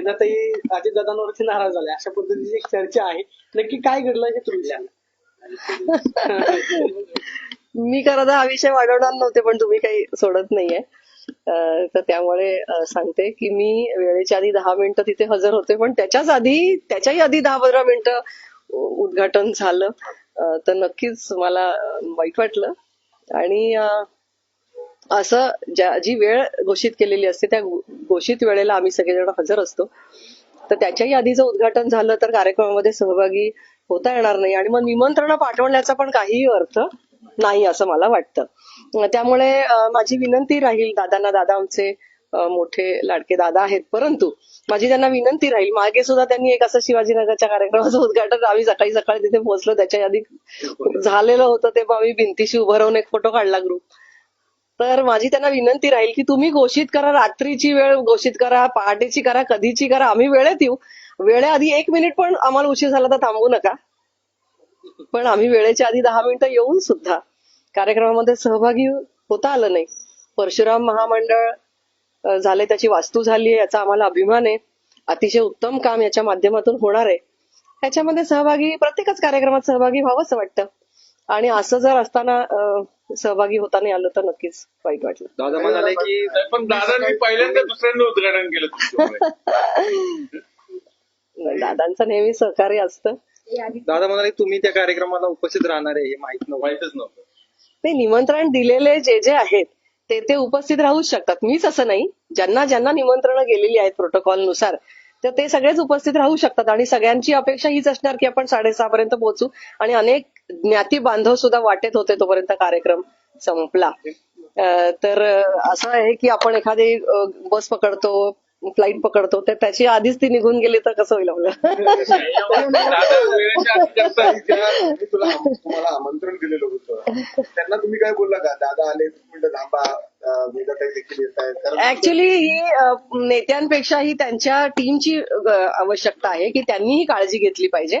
विधाताई अजितदादांवरती नाराज झाले. अशा पद्धतीची एक चर्चा आहे. नक्की काय घडलं हे तुम्ही मी खरं तर हा विषय वाढवणार नव्हते पण तुम्ही काही सोडत नाहीये. तर त्यामुळे सांगते की मी वेळेच्या आधी दहा मिनिटं तिथे हजर होते पण त्याच्याच आधी त्याच्याही आधी दहा पंधरा मिनिटं उद्घाटन झालं. तर नक्कीच मला वाईट वाटलं. आणि असं ज्या जी वेळ घोषित केलेली असते त्या घोषित वेळेला आम्ही सगळेजण हजर असतो. तर त्याच्याही आधी जर उद्घाटन झालं तर कार्यक्रमामध्ये सहभागी होता येणार नाही. आणि मग निमंत्रण पाठवण्याचा पण काहीही अर्थ नाही असं मला वाटतं. त्यामुळे माझी विनंती राहील दादांना. दादा आमचे मोठे लाडके दादा आहेत. परंतु माझी त्यांना विनंती राहील. मागे सुद्धा त्यांनी एक असं शिवाजीनगरच्या कार्यक्रमाचं उद्घाटन आम्ही सकाळी सकाळी तिथे पोहोचलो. त्याच्या आधी झालेलं होतं तेव्हा आम्ही भिंतीशी उभं राहून एक फोटो काढला ग्रुप तर माझी त्यांना विनंती राहील की तुम्ही घोषित करा रात्रीची वेळ घोषित करा पहाटेची करा कधीची करा. आम्ही वेळेत येऊ. वेळेआधी एक मिनिट पण आम्हाला उशीर झाला तर थांबू नका. पण आम्ही वेळेच्या आधी दहा मिनिटं येऊन सुद्धा कार्यक्रमामध्ये सहभागी होता आलं नाही. परशुराम महामंडळ झाले त्याची वास्तू झाली याचा आम्हाला अभिमान आहे. अतिशय उत्तम काम याच्या माध्यमातून होणार आहे. त्याच्यामध्ये सहभागी प्रत्येकच कार्यक्रमात सहभागी व्हावंच वाटतं. आणि असं जर असताना सहभागी होता नाही आलं तर नक्कीच वाईट वाटलं. दादा म्हणाले की पण दादांनी पहिल्यांदा दुसऱ्यांदा उद्घाटन केलं तुमच्यामुळे. दादांचं नेहमी सहकार्य असतं. दादा म्हणाले तुम्ही त्या कार्यक्रमाला उपस्थित राहणार आहे हे माहीत नव्हतं. माहितच नव्हतं. ते निमंत्रण दिलेले जे जे आहेत ते ते उपस्थित राहूच शकतात. मीच असं नाही. ज्यांना ज्यांना निमंत्रण गेलेली आहेत प्रोटोकॉलनुसार तर ते सगळेच उपस्थित राहू शकतात. आणि सगळ्यांची अपेक्षा हीच असणार की आपण साडेसहा पर्यंत पोहोचू. आणि अनेक ज्ञाती बांधव सुद्धा वाटेत होते तोपर्यंत कार्यक्रम संपला. तर असं आहे की आपण एखादी बस पकडतो फ्लाईट पकडतो तर त्याची आधीच ती निघून गेली तर कसं होईल आपलं? आमंत्रण दिलेलं होतं. त्यांना तुम्ही काय बोलला का? दादा आले थांबा. ऍक्च्युली ही अ, नेत्यांपेक्षा ही त्यांच्या टीमची आवश्यकता आहे की त्यांनी ही काळजी घेतली पाहिजे.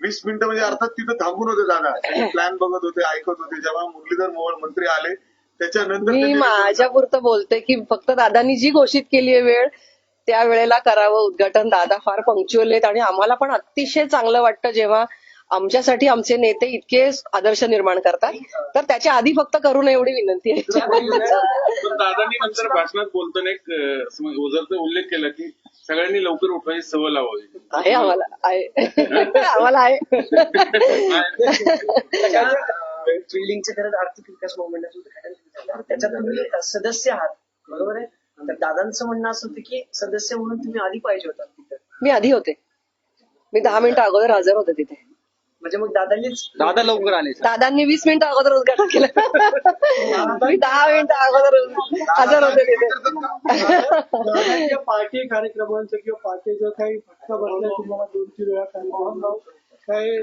वीस मिनिटं म्हणजे अर्थात तिथं थांबून होते दादा प्लॅन बघत होते ऐकत होते. जेव्हा मुरलीधर मोहोळ मंत्री आले त्याच्यानंतर मी त्यांनी- माझ्या पुरतं बोलते की फक्त दादांनी जी घोषित केली आहे वेळ त्या वेळेला करावं उद्घाटन. दादा फार पंक्च्युअल आहेत आणि आम्हाला पण अतिशय चांगलं वाटतं जेव्हा आमच्यासाठी आमचे नेते इतके आदर्श निर्माण करतात. तर त्याच्या आधी फक्त करू नये एवढी विनंती आहे. पण दादांनी नंतर भाषणात बोलताना एक ओझरचा उल्लेख केला की सगळ्यांनी लवकर उठवायची सवय लावावी. आहे आम्हाला आहे. आम्हाला आहे. बिल्डिंगचे खरंच आर्थिक विकास मोमेंटचं उद्घाटन झालं त्याच्यात तुम्ही सदस्य आहात. बरोबर आहे? तर दादांचं म्हणणं असं होतं की सदस्य म्हणून तुम्ही आधी पाहिजे तिथं. मी आधी होते. मी दहा मिनिटं अगोदर हजर होते तिथे. म्हणजे मग दादांनीच दादा लवकर आले सर. दादांनी वीस मिनिटं अगोदर उद्घाटन केलं. मी दहा मिनिटं अगोदर हजर होते तिथे. दादांच्या पार्टी कार्यक्रमांचं किंवा पार्टीचं काही फटका बसला तुम्हाला दोन तीन वेळा काय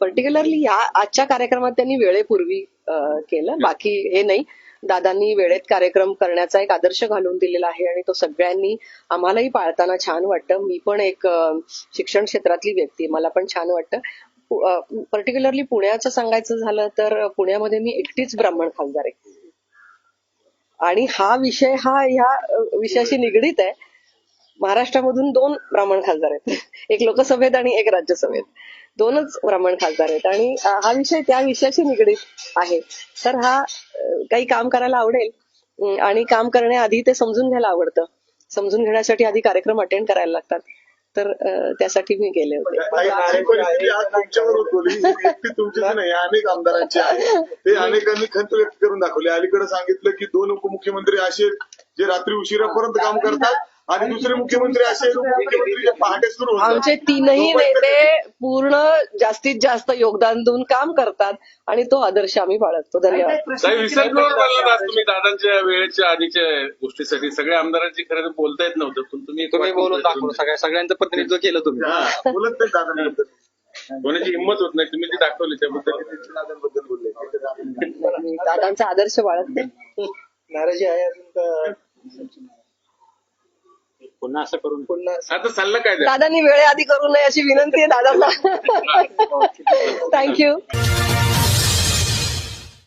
पर्टिक्युलरली या आजच्या कार्यक्रमात त्यांनी वेळेपूर्वी अं, केलं. बाकी हे नाही. दादांनी वेळेत कार्यक्रम करण्याचा एक आदर्श घालून दिलेला आहे आणि तो सगळ्यांनी आम्हालाही पाळताना छान वाटतं. मी पण एक शिक्षण क्षेत्रातली व्यक्ती मला पण छान वाटतं. पर्टिक्युलरली पुण्याचं सांगायचं झालं तर पुण्यामध्ये मी एकटीच ब्राह्मण खासदार आहे. आणि हा विषय हा ह्या विषयाशी निगडीत आहे. महाराष्ट्रामधून दोन ब्राह्मण खासदार आहेत. एक लोकसभेत आणि एक राज्यसभेत. दोनच ब्राह्मण खासदार आहेत. आणि हा विषय त्या विषयाशी निगडीत आहे. तर हा काही काम करायला आवडेल. आणि काम करण्याआधी ते समजून घ्यायला आवडतं. समजून घेण्यासाठी आधी कार्यक्रम अटेंड करायला लागतात. तर त्यासाठी मी गेले होते. ही नाही अनेक आमदारांची आहे ते अनेकांनी खंत व्यक्त करून दाखवली. अलीकडे सांगितलं की दोन उपमुख्यमंत्री असे जे रात्री उशिरापर्यंत काम करतात. आणि दुसरे मुख्यमंत्री असे मुख्यमंत्री जे पहाटे सुरू होतात. आमचे तीनही नेते पूर्ण जास्तीत जास्त योगदान देऊन काम करतात आणि तो आदर्श आम्ही बाळगतो धन्यवाद. बोलला आज तुम्ही दादांच्या वेळेच्या आधीच्या गोष्टीसाठी. सगळ्या आमदारांची खरं तर बोलता येत नव्हतं पण तुम्ही तुम्ही बोलून दाखवलं सगळ्या सगळ्यांचं प्रतिनिधित्व केलं तुम्ही. हा, बोलत नाही दादांबद्दल. कोणाची हिंमत होत नाही तुम्ही ती दाखवली त्याबद्दल. दादांबद्दल बोलले ते दादांबद्दल. मी दादांचा आदर्श बाळगते नाराजी आहे अजून का पुन्हा असं करून पुन्हा आता सल्ला काय दादांनी वेळेआधी करू नये अशी विनंती आहे दादांना. थँक्यू